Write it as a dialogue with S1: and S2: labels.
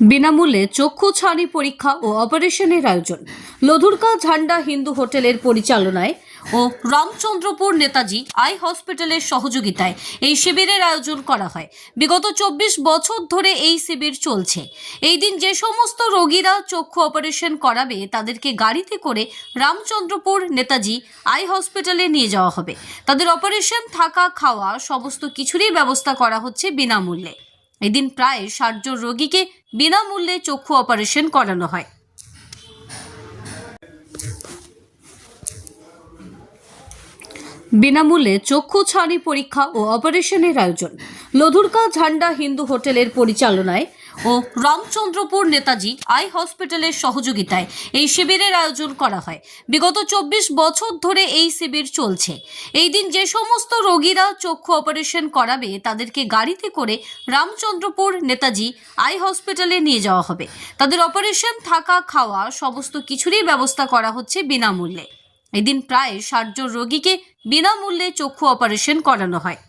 S1: বিনামূল্যে চক্ষু ছানি পরীক্ষা ও অপারেশনের আয়োজন। লধুরকা ঝান্ডা হিন্দু হোটেলের পরিচালনায় ও রামচন্দ্রপুর নেতাজি আই হসপিটালের সহযোগিতায় এই শিবিরের আয়োজন করা হয়। বিগত চব্বিশ বছর ধরে এই শিবির চলছে। এই দিন যে সমস্ত রোগীরা চক্ষু অপারেশন করাবে, তাদেরকে গাড়িতে করে রামচন্দ্রপুর নেতাজি আই হসপিটালে নিয়ে যাওয়া হবে। তাদের অপারেশন, থাকা, খাওয়া, সমস্ত কিছুরই ব্যবস্থা করা হচ্ছে বিনামূল্যে। এদিন প্রায় ষাটজন রোগীকে বিনামূল্যে চক্ষু অপারেশন করানো হয়। বিনামূল্যে চক্ষু ছানি পরীক্ষা ও অপারেশনের আয়োজন। লধুরকা ঝান্ডা হিন্দু হোটেলের পরিচালনায় ও রামচন্দ্রপুর নেতাজি আই হসপিটালের সহযোগিতায় এই শিবিরের আয়োজন করা হয়। বিগত চব্বিশ বছর ধরে এই শিবির চলছে। এই দিন যে সমস্ত রোগীরা চক্ষু অপারেশন করাবে, তাদেরকে গাড়িতে করে রামচন্দ্রপুর নেতাজি আই হসপিটালে নিয়ে যাওয়া হবে। তাদের অপারেশন, থাকা, খাওয়া, সমস্ত কিছুরই ব্যবস্থা করা হচ্ছে বিনামূল্যে। এদিন প্রায় ষাটজন রোগীকে বিনামূল্যে চক্ষু অপারেশন করানো হয়।